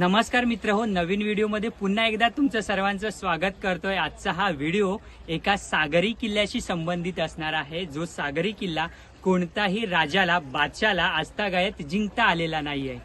नमस्कार मित्र हो नवीन व्हिडिओमध्ये पुन्हा एकदा तुमचं सर्वांचं स्वागत करतोय. आजचा हा व्हिडिओ एका सागरी किल्ल्याशी संबंधित असणार आहे. जो सागरी किल्ला कोणताही राजाला बादशाला आजतागायत जिंकता आलेला नाहीये.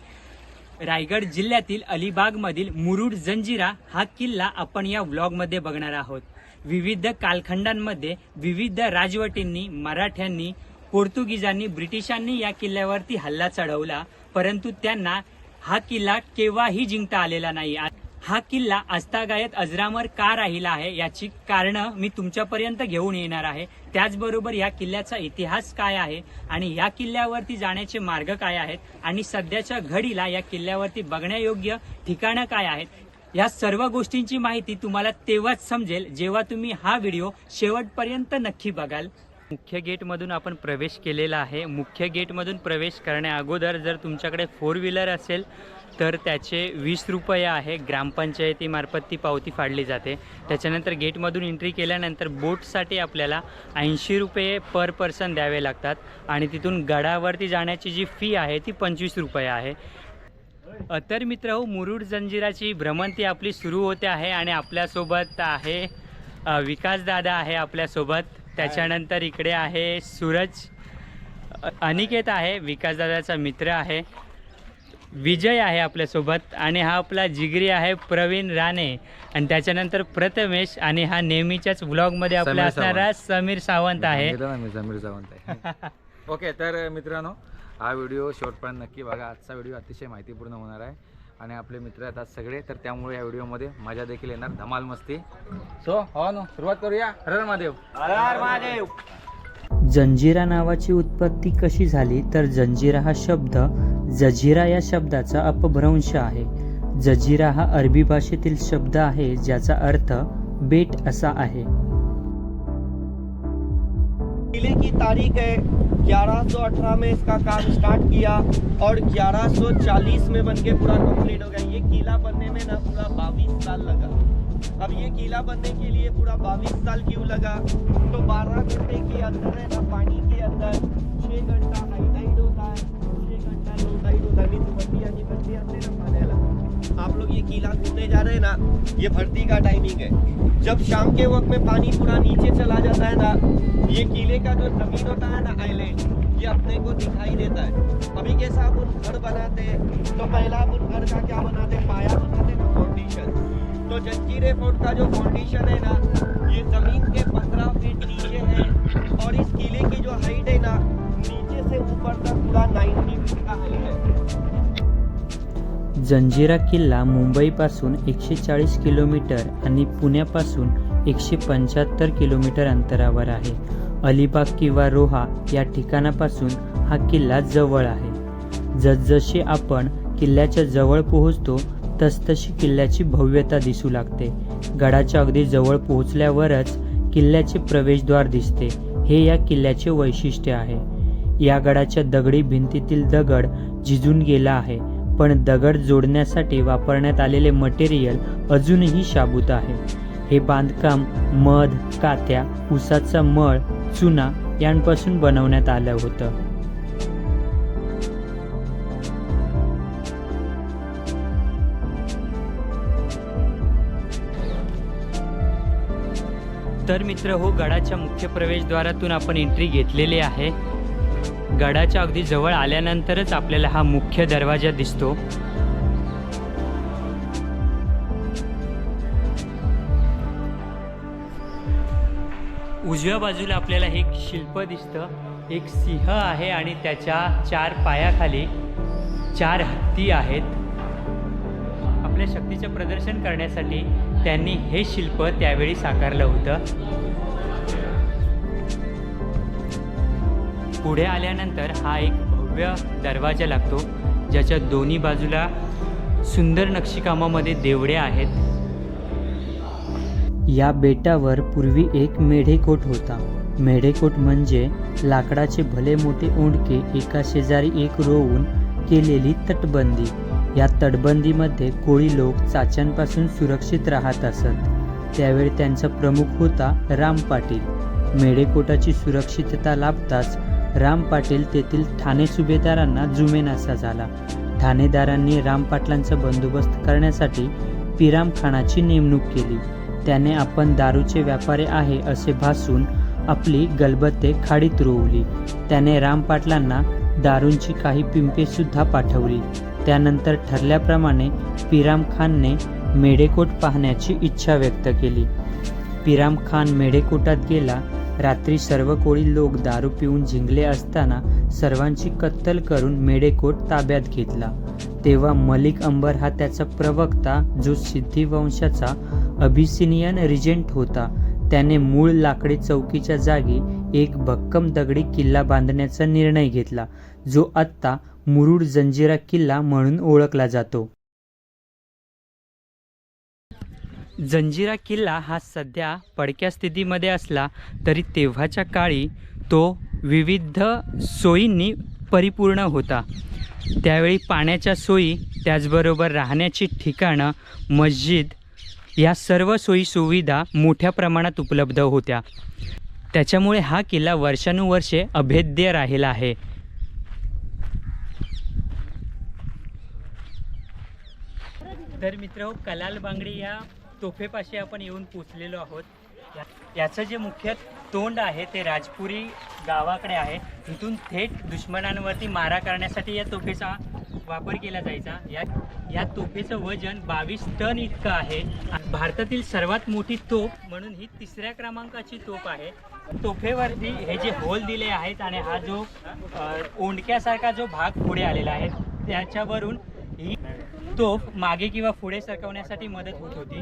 रायगड जिल्ह्यातील अलिबागमधील मुरुड जंजिरा हा किल्ला आपण या व्लॉगमध्ये बघणार आहोत. विविध कालखंडांमध्ये विविध राजवटींनी मराठ्यांनी पोर्तुगीजांनी ब्रिटिशांनी या किल्ल्यावरती हल्ला चढवला. परंतु त्यांना हा किल्ला केव्हाही जिंकता आलेला नाही. हा किल्ला आजतागायत अजरामर का राहिला आहे याची कारणं मी तुमच्यापर्यंत घेऊन येणार आहे. त्याचबरोबर या किल्ल्याचा इतिहास काय आहे आणि या किल्ल्यावरती जाण्याचे मार्ग काय आहेत आणि सध्याच्या घडीला या किल्ल्यावरती बघण्यायोग्य ठिकाणं काय आहेत या सर्व गोष्टींची माहिती तुम्हाला तेव्हाच समजेल जेव्हा तुम्ही हा व्हिडिओ शेवटपर्यंत नक्की बघाल. मुख्य गेटमधून आपण प्रवेश केलेला आहे. मुख्य गेटमधून प्रवेश करण्या अगोदर जर तुमच्याकडे फोर व्हीलर असेल तर त्याचे वीस रुपये आहे. ग्रामपंचायतीमार्फत ती पावती फाडली जाते. त्याच्यानंतर गेटमधून एंट्री केल्यानंतर बोटसाठी आपल्याला ऐंशी रुपये पर पर्सन द्यावे लागतात आणि तिथून गडावरती जाण्याची जी फी आहे ती पंचवीस रुपये आहे. तर मित्र हो मुरुड जंजिराची भ्रमंती आपली सुरू होते आहे आणि आपल्यासोबत आहे विकासदादा आहे आपल्यासोबत. त्याच्यानंतर इकडे आहे सूरज. अनिकेत आहे विकासदादाचा मित्र आहे. विजय आहे आपल्यासोबत आणि हा आपला जिगरी आहे प्रवीण राणे. आणि त्याच्यानंतर प्रथमेश आणि हा नेहमीच्याच व्लॉगमध्ये आपला असणारा समीर सावंत आहे. समीर सावंत आहे ओके तर मित्रांनो हा व्हिडिओ शेवटपर्यंत नक्की बघा. आजचा व्हिडिओ अतिशय माहितीपूर्ण होणार आहे. आणि आपले मित्र आहेत आज सगळे तर त्यामुळे या व्हिडिओमध्ये मजा देखील येणार. धमाल मस्ती. सो हो नो सुरुवात करूया. हर महादेव. जंजिरा नावाची उत्पत्ती कशी झाली तर जंजिरा हा शब्द जजिरा या शब्दाचा अपभ्रंश आहे. जजिरा हा अरबी भाषेतील शब्द आहे ज्याचा अर्थ बेट असा आहे. किले की तारीख है 1118 में इसका काम स्टार्ट किया और 1140 में बनके पूरा कंप्लीट हो गया। ये किला बनने में ना पूरा बावीस साल लगा। अब ये किला बनने के लिए पूरा बाईस साल क्यों लगा? तो 12 घंटे के अंदर है ना, पानी के अंदर। ये भर्ती का टाइमिंग है। जब शाम के वक्त में पानी पूरा नीचे चला जाता है ना, ये किले का जो ज़मीन होता है ना आइलैंड ये अपने को दिखाई देता है। अभी कैसा अपन घर बनाते हैं तो पहला आप उन घर का क्या बनाते हैं? पाया बनाते ना फाउंडेशन तो जंजीरे फोर्ट का जो फाउंडेशन है ना, ये ज़मीन के पंद्रह फीट नीचे है, और इस किले की जो हाइट है ना, नीचे से ऊपर तक पूरा नाइन्टी फीट का हाइट है। जंजिरा किल्ला मुंबईपासून एकशे चाळीस किलोमीटर आणि पुण्यापासून एकशे पंच्याहत्तर किलोमीटर अंतरावर आहे. अलिबाग किंवा रोहा या ठिकाणापासून हा किल्ला जवळ आहे. जसजसे आपण किल्ल्याच्या जवळ पोहोचतो तसतशी किल्ल्याची भव्यता दिसू लागते. गडाच्या अगदी जवळ पोहोचल्यावरच किल्ल्याचे प्रवेशद्वार दिसते. हे या किल्ल्याचे वैशिष्ट्य आहे. या गडाच्या दगडी भिंतीतील दगड झिजून गेला आहे. पण दगड जोडण्यासाठी वापरण्यात आलेले मटेरियल अजूनही शाबूत आहे. हे बांधकाम मध कात्या उसाचा मळ चुना यांपासून बनवण्यात आलं होतं. तर मित्र हो गडाच्या मुख्य प्रवेशद्वारातून आपण एंट्री घेतलेली आहे. गडाच्या अगदी जवळ आल्यानंतरच आपल्याला हा मुख्य दरवाजा दिसतो. उजव्या बाजूला आपल्याला हे एक शिल्प दिसतं. एक सिंह आहे आणि त्याच्या चार पायाखाली चार हत्ती आहेत. आपल्या शक्तीचं प्रदर्शन करण्यासाठी त्यांनी हे शिल्प त्यावेळी साकारलं होतं. पुढे आल्यानंतर हा एक भव्य दरवाजा लागतो ज्याच्या दोन्ही बाजूला सुंदर नक्षीकामामध्ये देवड्या आहेत. या बेटावर पूर्वी एक मेढेकोट होता. मेढेकोट म्हणजे लाकडाचे भले मोठे ओंडके एका शेजारी एक रोवून केलेली तटबंदी. या तटबंदीमध्ये कोळी लोक चाच्यांपासून सुरक्षित राहत असत. त्यावेळी त्यांचा प्रमुख होता राम पाटील. मेढेकोटाची सुरक्षितता लाभताच राम पाटील तेथील ठाणे सुभेदारांना जुमेनासा झाला. ठाणेदारांनी राम पाटलांचा बंदोबस्त करण्यासाठी पिराम खानाची नेमणूक केली. त्याने आपण दारूचे व्यापारी आहे असे भासून आपली गलबते खाडीत रोवली. त्याने राम पाटलांना दारूंची काही पिंपेसुद्धा पाठवली. त्यानंतर ठरल्याप्रमाणे पिराम खानने मेढेकोट पाहण्याची इच्छा व्यक्त केली. पिराम खान मेढेकोटात गेला रात्री सर्व कोळी लोक दारू पिऊन झिंगले असताना सर्वांची कत्तल करून मेढेकोट ताब्यात घेतला. तेव्हा मलिक अंबर हा त्याचा प्रवक्ता जो सिद्धी वंशाचा अभिसिनियन रिजेंट होता. त्याने मूळ लाकडी चौकीच्या जागी एक भक्कम दगडी किल्ला बांधण्याचा निर्णय घेतला जो आत्ता मुरुड जंजिरा किल्ला म्हणून ओळखला जातो. जंजिरा किल्ला हा सध्या पडक्या स्थितीमध्ये असला तरी तेव्हाच्या काळी तो विविध सोयींनी परिपूर्ण होता. त्यावेळी पाण्याच्या सोयी त्याचबरोबर राहण्याची ठिकाणं मस्जिद या सर्व सोयी सुविधा मोठ्या प्रमाणात उपलब्ध होत्या. त्याच्यामुळे हा किल्ला वर्षानुवर्षे अभेद्य राहिला आहे. तर मित्र कलाल बांगडी या तोफेपाशी आपण येऊन पोचलेलो आहोत. या- याचं जे मुख्य तोंड आहे ते राजपुरी गावाकडे आहे. इथून थेट दुश्मनांवरती मारा करण्यासाठी या तोफेचा वापर केला जायचा. या या तोफेचं वजन बावीस टन इतकं आहे. भारतातील सर्वात मोठी तोफ म्हणून ही तिसऱ्या क्रमांकाची तोफ आहे. तोफेवरती हे जे होल दिले आहेत आणि हा जो ओंडक्यासारखा जो भाग पुढे आलेला आहे त्याच्यावरून ही तोफ मागे किंवा पुढे सरकवण्यासाठी मदत होत होती.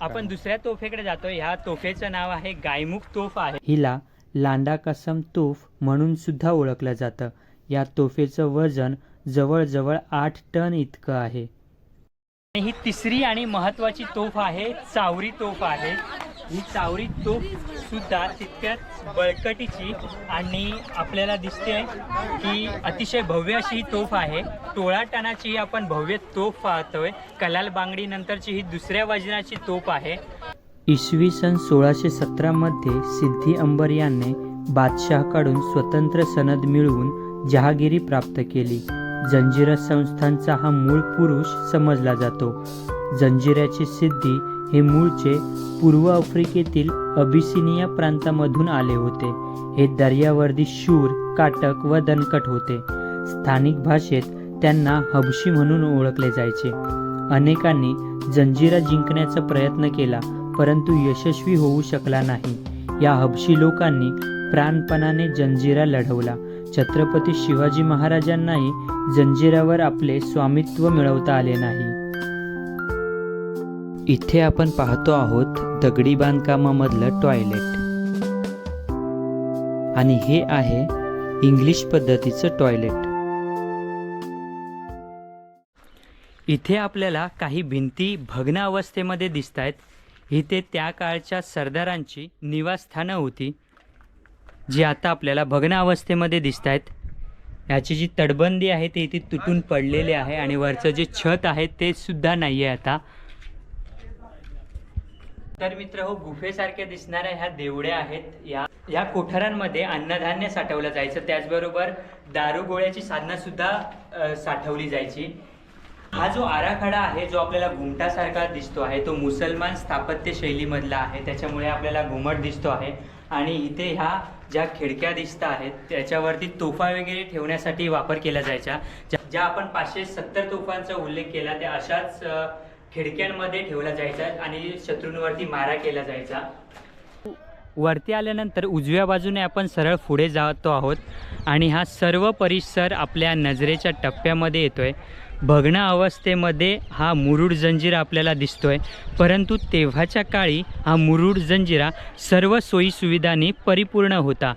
आपण दुसऱ्या तोफेकडे जातोय. ह्या तोफेचं नाव आहे गायमुख तोफ आहे. हिला लांडा कसम तोफ म्हणून सुद्धा ओळखलं जातं. या तोफेचं वजन जवळजवळ आठ टन इतकं आहे. ही तिसरी आणि महत्वाची तोफ आहे चावरी तोफ आहे. ही चावरी तोफ सुद्धा तितक्याच बळकटीची आणि आपल्याला दिसते की अतिशय भव्य अशी ही तोफ आहे. टोळा ही आपण भव्य तोफ पाहतोय. कलाल बांगडी नंतरची ही दुसऱ्या वजनाची तोफ आहे. इसवी सन सोळाशे सतरामध्ये सिद्धी अंबर यांनी बादशहाकडून स्वतंत्र सनद मिळवून जहागिरी प्राप्त केली. जंजिरा संस्थांचा हा मूळ पुरुष समजला जातो. जंजिराची सिद्धी हे मूळचे पूर्व आफ्रिकेतील अबिसिनिया प्रांतामधून आले होते. हे दर्यावर्दी शूर काटक व दणकट होते. स्थानिक भाषेत त्यांना हबशी म्हणून ओळखले जायचे. अनेकांनी जंजिरा जिंकण्याचा प्रयत्न केला परंतु यशस्वी होऊ शकला नाही. या हबशी लोकांनी प्राणपणाने जंजिरा लढवला. छत्रपती शिवाजी महाराजांनाही जंजिरावर आपले स्वामित्व मिळवता आले नाही. इथे आपण पाहतो आहोत दगडी बांधकामामधलं टॉयलेट. आणि हे आहे इंग्लिश पद्धतीचं टॉयलेट. इथे आपल्याला काही भिंती भग्न अवस्थेमध्ये दिसत आहेत इथे त्या काळच्या सरदारांची निवासस्थानं होती जी आता आपल्याला भग्न अवस्थेमध्ये दिसत आहेत याची जी तटबंदी आहे ते इथे तुटून पडलेली आहे आणि वरचं जे छत आहे ते सुद्धा नाही आहे आता. तर मित्र हो गुफेसारख्या दिसणाऱ्या ह्या देवड्या आहेत. या या कोठारांमध्ये अन्नधान्य साठवलं जायचं. त्याचबरोबर दारू गोळ्याची सुद्धा साठवली जायची. हा जो आराखडा आहे जो आपल्याला घुमटासारखा दिसतो आहे तो मुसलमान स्थापत्य शैलीमधला आहे. त्याच्यामुळे आपल्याला घुमट दिसतो आहे. आणि इथे ह्या ज्या खिडक्या दिसत आहेत त्याच्यावरती तोफा वगैरे ठेवण्यासाठी वापर केला जायचा. ज्या आपण पाचशे सत्तर तोफांचा उल्लेख केला त्या अशाच खिडक्यांमध्ये ठेवला जायचा आणि शत्रूंवरती मारा केला जायचा. वरती आल्यानंतर उजव्या बाजूने आपण सरळ पुढे जातो आहोत आणि हा सर्व परिसर आपल्या नजरेच्या टप्प्यामध्ये येतो आहे भग्न अवस्थेमध्ये हा मुरुड जंजिरा आपल्याला दिसतो आहे परंतु तेव्हाच्या काळी हा मुरुड जंजिरा सर्व सोयीसुविधांनी परिपूर्ण होता.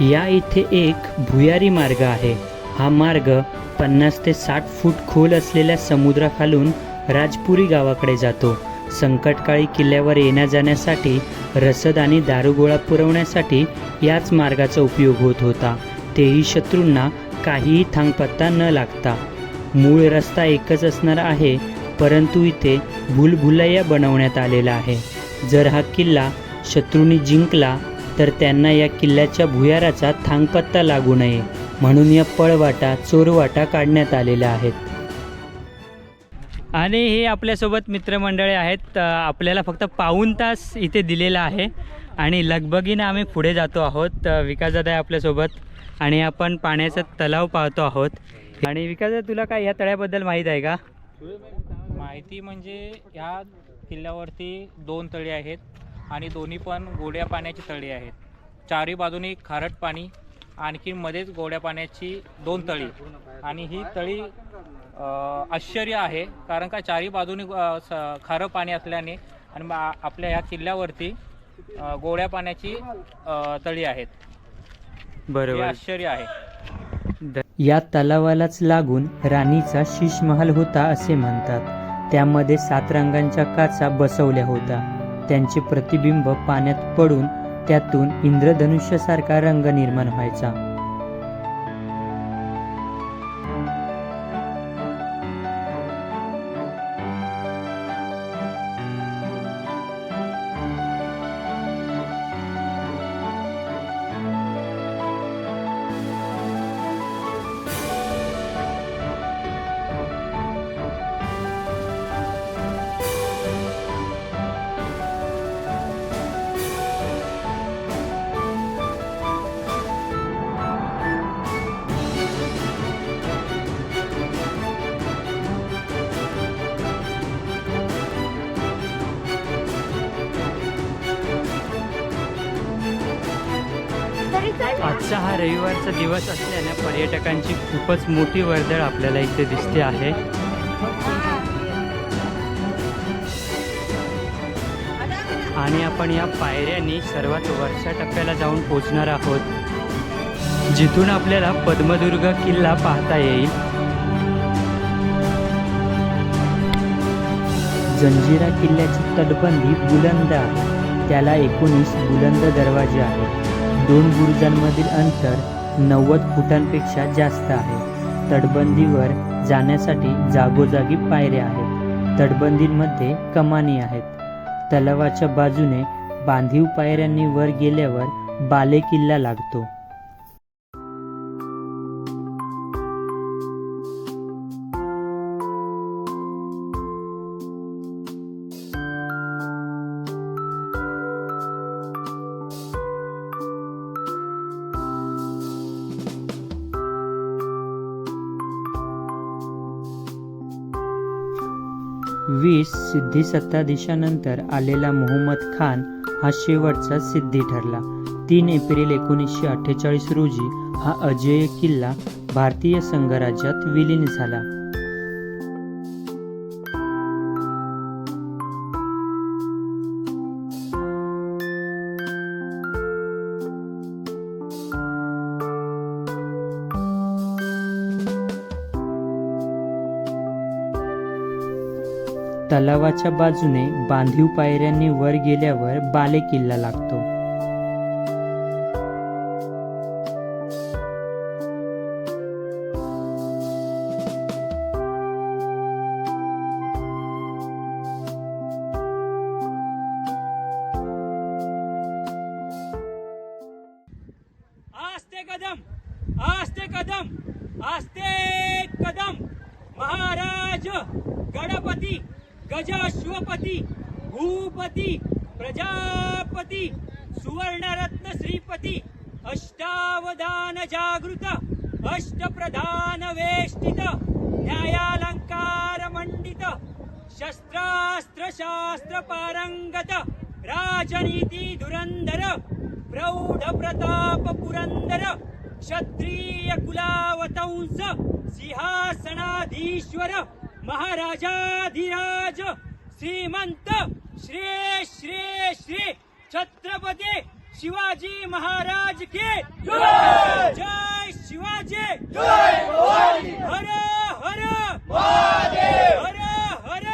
या इथे एक भुयारी मार्ग आहे. हा मार्ग पन्नास ते साठ फूट खोल असलेल्या समुद्राखालून राजपुरी गावाकडे जातो. संकटकाळी किल्ल्यावर येण्या जाण्यासाठी रसद आणि दारुगोळा पुरवण्यासाठी याच मार्गाचा उपयोग होत होता. तेही शत्रूंना काहीही थांगपत्ता न लागता. मूळ रस्ता एकच असणार आहे परंतु इथे भूलभुलैया बनवण्यात आलेला आहे. जर हा किल्ला शत्रूंनी जिंकला तर त्यांना या किल्ल्याच्या भुयाराचा थांगपत्ता लागू नये म्हणून या पळवाटा चोरवाटा काढण्यात आलेल्या आहेत. आणि हे आपल्यासोबत मित्रमंडळी आहेत. आपल्याला फक्त पाऊण तास इथे दिलेला आहे आणि लगबगीनं आम्ही पुढे जातो आहोत. विकासदादा आहे आपल्यासोबत आणि आपण पाण्याचा तलाव पाहतो आहोत. आणि विकासदादा तुला काय या तळ्याबद्दल माहीत आहे का? माहिती म्हणजे ह्या किल्ल्यावरती दोन तळी आहेत. आणि दोन्ही पण गोड्या पाण्याची तळी आहेत. चारी बाजूनी खारट पाणी आणखी मध्येच गोड्या पाण्याची दोन तळी. आणि ही तळी आश्चर्य आहे कारण का चारी बाजूनी खारं पाणी असल्याने आणि आपल्या ह्या किल्ल्यावरती गोड्या पाण्याची तळी आहेत. हे बरोबर. आश्चर्य आहे. या तलावालाच लागून राणीचा शीशमहाल होता असे म्हणतात. त्यामध्ये सात रंगांच्या काचा बसवल्या होत्या. त्यांचे प्रतिबिंब पाण्यात पडून त्यातून इंद्रधनुष्यासारखा रंग निर्माण व्हायचा. आजचा हा रविवारचा दिवस असल्याने पर्यटकांची खूपच मोठी वर्दळ आपल्याला इथे दिसते आहे. आणि आपण या पायऱ्यांनी सर्वात वरच्या टप्प्याला जाऊन पोचणार आहोत. जिथून आपल्याला पद्मदुर्ग किल्ला पाहता येईल. जंजिरा किल्ल्याची तटबंदी बुलंद आहे. त्याला एकोणीस बुलंद दरवाजे आहेत. दोन बुरुजांमधील अंतर नव्वद फुटांपेक्षा जास्त आहे. तटबंदीवर जाण्यासाठी जागोजागी पायऱ्या आहेत. तटबंदींमध्ये कमानी आहेत. तलावाच्या बाजूने बांधीव पायऱ्यांनी वर गेल्यावर बाले किल्ला लागतो. वीस सिद्धी सत्ताधीशानंतर आलेला मोहम्मद खान हा शेवटचा सिद्धी ठरला. तीन एप्रिल एकोणीसशे अठ्ठेचाळीस रोजी हा अजय किल्ला भारतीय संघराज्यात विलीन झाला. तलावाच्या बाजूने बांधीव पायऱ्यांनी वर गेल्यावर बाले किल्ला लागतो. आस्ते कदम आस्ते कदम आस्ते कदम. महाराज गणपती. गजाश्वपती भूपती प्रजापती सुवर्णरत्न श्रीपती अष्टावधान जागृत अष्टप्रधान वेष्टित न्यायालंकार मंडित शस्त्रास्त्र शास्त्र पारंगत राजनीती धुरंधर प्रौढ प्रताप पुरंदर क्षत्रिय कुलावतंस सिंहासनाधीश्वर महाराजाधिराज श्रीमंत श्री श्री श्री छत्रपती शिवाजी महाराज के जय! जय शिवाजी! जय हर हर हर हर हर हर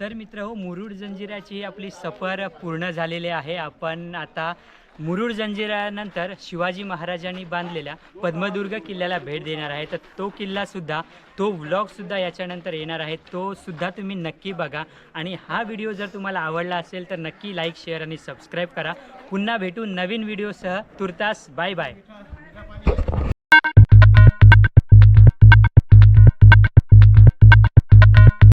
तर मित्र हो मुरुड जंजिराची ही आपली सफर पूर्ण झालेली आहे. आपण आता मुरुड जंजिरानंतर शिवाजी महाराजांनी बांधलेल्या पद्मदुर्ग किल्ल्याला भेट देणार आहे. तर तो किल्लासुद्धा तो व्लॉगसुद्धा याच्यानंतर येणार आहे. तो सुद्धा तुम्ही नक्की बघा. आणि हा व्हिडिओ जर तुम्हाला आवडला असेल तर नक्की लाईक शेअर आणि सबस्क्राईब करा. पुन्हा भेटू नवीन व्हिडिओसह. तुर्तास बाय बाय.